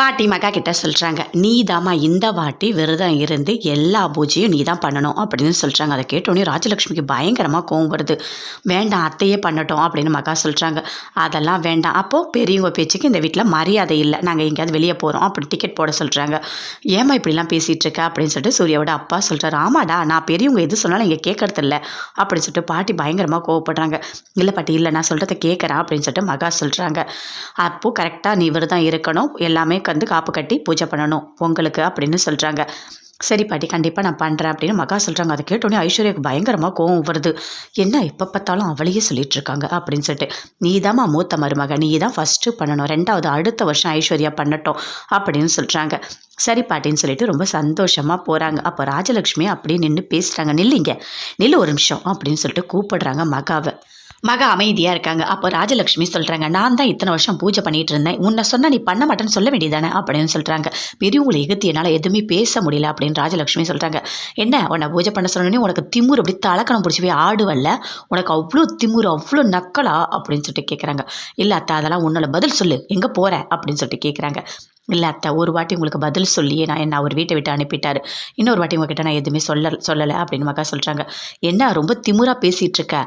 பாட்டி மகா கிட்ட சொல்கிறாங்க நீ தாம்மா இந்த வாட்டி விரதம் இருந்து எல்லா பூஜையும் நீ தான் பண்ணணும் அப்படின்னு சொல்கிறாங்க அதை கேட்டோன்னே ராஜலக்ஷ்மிக்கு பயங்கரமாக கோவம் வருது. வேண்டாம் அத்தையே பண்ணட்டும் அப்படின்னு மகா சொல்கிறாங்க அதெல்லாம் வேண்டாம். அப்போது பெரியவங்க பேச்சுக்கு இந்த வீட்டில் மரியாதை இல்லை. நாங்கள் எங்கேயாவது வெளியே போகிறோம் அப்படி டிக்கெட் போட சொல்கிறாங்க ஏம்மா இப்படிலாம் பேசிகிட்டு இருக்க? அப்படின்னு சொல்லிட்டு சூர்யாவோட அப்பா சொல்கிறாரு ஆமாடா நான் பெரியவங்க எது சொன்னாலும் இங்கே கேட்கறது இல்லை அப்படின்னு சொல்லிட்டு பாட்டி பயங்கரமாக கோவப்படுறாங்க. இல்லை பாட்டி இல்லை நான் சொல்கிறத கேட்குறேன் அப்படின்னு சொல்லிட்டு மகா சொல்கிறாங்க அப்போது கரெக்டாக நீ விரதம் இருக்கணும். எல்லாமே வந்து காப்பு கட்டி பூஜை பண்ணணும். பொங்கலுக்கு அப்படின்னு சொல்கிறாங்க சரி பாட்டி கண்டிப்பாக நான் பண்ணுறேன் அப்படின்னு மகா சொல்கிறாங்க அதை கேட்டோன்னே ஐஸ்வர்யாவுக்கு பயங்கரமாக கோவம் வருது. என்ன எப்போ பார்த்தாலும் அவளையே சொல்லிட்டு இருக்காங்க அப்படின்னு சொல்லிட்டு. நீ தாம்மா மூத்த மருமக. நீ தான் ஃபஸ்ட்டு பண்ணணும். ரெண்டாவது அடுத்த வருஷம் ஐஸ்வர்யா பண்ணட்டும் அப்படின்னு சொல்கிறாங்க சரி பாட்டின்னு சொல்லிட்டு ரொம்ப சந்தோஷமாக போகிறாங்க அப்போ ராஜலக்ஷ்மி அப்படியே நின்று பேசுகிறாங்க நில்லிங்க. நில்லு ஒரு நிமிஷம் அப்படின்னு சொல்லிட்டு கூப்பிடுறாங்க மகாவை. மக அமைதியாக இருக்காங்க. அப்போ ராஜலக்ஷ்மி சொல்கிறாங்க நான் தான் இத்தனை வருஷம் பூஜை பண்ணிட்டு இருந்தேன். உன்னை சொன்னால் நீ பண்ண மாட்டேன்னு சொல்ல வேண்டியதானே அப்படின்னு சொல்கிறாங்க பெரியவங்களை எகுத்தி என்னால் எதுவுமே பேச முடியல அப்படின்னு ராஜலக்ஷ்மி சொல்கிறாங்க என்ன? உன்னை பூஜை பண்ண சொன்னோடனே உனக்கு திமுரு அப்படி தலக்கணம் பிடிச்சி போய் ஆடுவல்ல? உனக்கு அவ்வளோ திமுரு அவ்வளோ நக்கலா? அப்படின்னு சொல்லிட்டு கேட்குறாங்க இல்லை அத்தா அதெல்லாம் உன்னோட பதில் சொல்லு. எங்கே போகிற அப்படின்னு சொல்லிட்டு கேட்குறாங்க இல்லை அத்தை ஒரு வாட்டி உங்களுக்கு பதில் சொல்லியே நான் என்ன அவர் வீட்டை விட்டு அனுப்பிட்டார். இன்னொரு வாட்டி உங்ககிட்ட நான் எதுவுமே சொல்ல சொல்லலை அப்படின்னு மக்கா சொல்கிறாங்க என்ன? ரொம்ப திமுறாக பேசிகிட்டு இருக்க.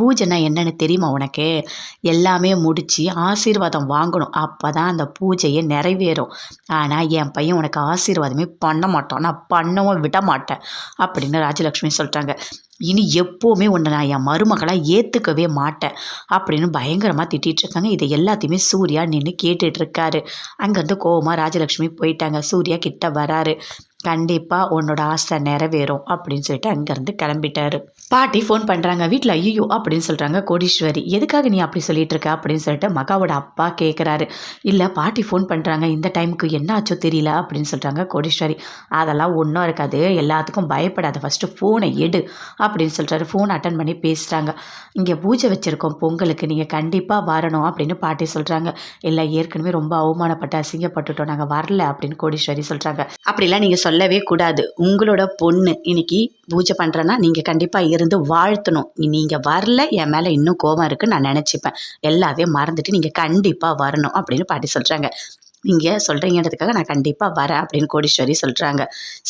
பூஜைனா என்னன்னு தெரியுமா உனக்கு? எல்லாமே முடித்து ஆசீர்வாதம் வாங்கணும். அப்போ தான் அந்த பூஜையை நிறைவேறும். ஆனால் என் பையன் உனக்கு ஆசீர்வாதமே பண்ண மாட்டான். நான் பண்ணவும் விட மாட்டேன். அப்படின்னு ராஜலக்ஷ்மி சொல்கிறாங்க இனி எப்போவுமே உன்னை நான் என் மருமகளாக ஏற்றுக்கவே மாட்டேன் அப்படின்னு பயங்கரமாக திட்டிகிட்டு இருக்காங்க இதை எல்லாத்தையுமே சூர்யா நின்று கேட்டுட்ருக்காரு அங்கேருந்து கோவமாக ராஜலக்ஷ்மி போயிட்டாங்க. சூர்யா கிட்ட வராரு. கண்டிப்பாக உன்னோட ஆசை நிறைவேறும் அப்படின்னு சொல்லிட்டு அங்கேருந்து கிளம்பிட்டாரு. பாட்டி ஃபோன் பண்ணுறாங்க வீட்டில் ஐயோ அப்படின்னு சொல்கிறாங்க கோடீஸ்வரி. எதுக்காக நீ அப்படி சொல்லிட்டு இருக்க அப்படின்னு சொல்லிட்டு மகாவோட அப்பா கேட்குறாரு இல்லை பாட்டி ஃபோன் பண்ணுறாங்க இந்த டைமுக்கு என்ன ஆச்சோ தெரியல அப்படின்னு சொல்கிறாங்க கோடீஸ்வரி. அதெல்லாம் ஒன்றும் இருக்காது. எல்லாத்துக்கும் பயப்படாத. ஃபஸ்ட்டு ஃபோனை எடு அப்படின்னு சொல்கிறாரு ஃபோன் அட்டன் பண்ணி பேசுகிறாங்க இங்கே பூஜை வச்சுருக்கோம் பொங்கலுக்கு நீங்கள் கண்டிப்பாக வரணும் அப்படின்னு பாட்டி சொல்கிறாங்க இல்லை ஏற்கனவே ரொம்ப அவமானப்பட்டு அசிங்கப்பட்டுட்டோம் நாங்கள் வரல அப்படின்னு கோடீஸ்வரி சொல்கிறாங்க அப்படிலாம் நீங்கள் சொல்லவே கூடாது. உங்களோட பொண்ணு இன்னைக்கு பூஜை பண்ணுறேன்னா நீங்கள் கண்டிப்பாக இருந்து வாழ்த்தணும். நீங்கள் வரல என் மேலே இன்னும் கோபம் இருக்குன்னு நான் நினச்சிப்பேன். எல்லாத்தையும் மறந்துட்டு நீங்கள் கண்டிப்பாக வரணும் அப்படின்னு பாட்டி சொல்கிறாங்க நீங்கள் சொல்கிறீங்கிறதுக்காக நான் கண்டிப்பாக வரேன் அப்படின்னு கோடீஸ்வரி சொல்கிறாங்க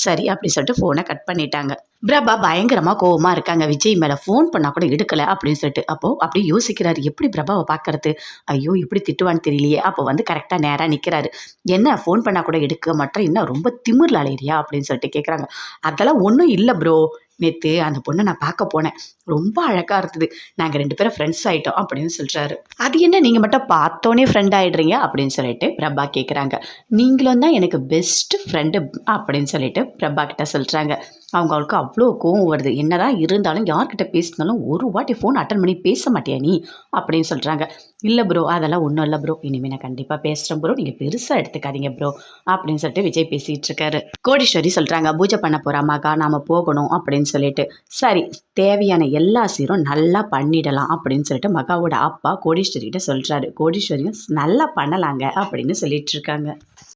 சரி அப்படி சொல்லிட்டு ஃபோனை கட் பண்ணிட்டாங்க. பிரபா பயங்கரமாக கோவமாக இருக்காங்க. விஜய் மேலே ஃபோன் பண்ணால் கூட எடுக்கலை அப்படின்னு சொல்லிட்டு அப்போது அப்படி யோசிக்கிறாரு. எப்படி பிரபாவை பார்க்கறது? ஐயோ எப்படி திட்டுவான்னு தெரியலையே. அப்போ வந்து கரெக்டாக நேராக நிற்கிறாரு என்ன ஃபோன் பண்ணால் கூட எடுக்க மாட்டேன் என்ன ரொம்ப திமிரில் அலையிறியா அப்படின்னு சொல்லிட்டு கேட்குறாங்க அதெல்லாம் ஒன்றும் இல்லை ப்ரோ நேற்று அந்த பொண்ணை நான் பார்க்க போனேன். ரொம்ப அழகாக இருந்தது. நாங்கள் ரெண்டு பேரும் ஃப்ரெண்ட்ஸ் ஆகிட்டோம் அப்படின்னு சொல்கிறாரு அது என்ன நீங்கள் மட்டும் பார்த்தோன்னே ஃப்ரெண்ட் ஆகிடுறீங்க அப்படின்னு சொல்லிட்டு பிரபா கேட்குறாங்க நீங்களும் தான் எனக்கு பெஸ்ட் ஃப்ரெண்டு அப்படின்னு சொல்லிட்டு பிரபா கிட்ட சொல்கிறாங்க அவங்க அவளுக்கு அவ்வளோ கோவம் வருது. என்னதான் இருந்தாலும் யார்கிட்ட பேசினாலும் ஒரு வாட்டி ஃபோன் அட்டன் பண்ணி பேச மாட்டியா நீ? அப்படின்னு சொல்கிறாங்க இல்லை ப்ரோ அதெல்லாம் ஒன்றும் இல்லை ப்ரோ இனிமேல் நான் கண்டிப்பாக பேசுகிறேன் ப்ரோ நீங்கள் பெருசாக எடுத்துக்காதீங்க ப்ரோ அப்படின்னு சொல்லிட்டு விஜய் பேசிகிட்டு இருக்காரு. கோடீஸ்வரி சொல்கிறாங்க பூஜை பண்ண போகிறாமாக்கா நாம் போகணும் அப்படின்னு சொல்லிட்டு. சரி தேவையான எல்லா சீரும் நல்லா பண்ணிடலாம் அப்படின்னு சொல்லிட்டு மகாவோட அப்பா கோடீஸ்வரிகிட்ட சொல்கிறாரு கோடீஸ்வரியும் நல்லா பண்ணலாங்க அப்படின்னு சொல்லிட்டு இருக்காங்க.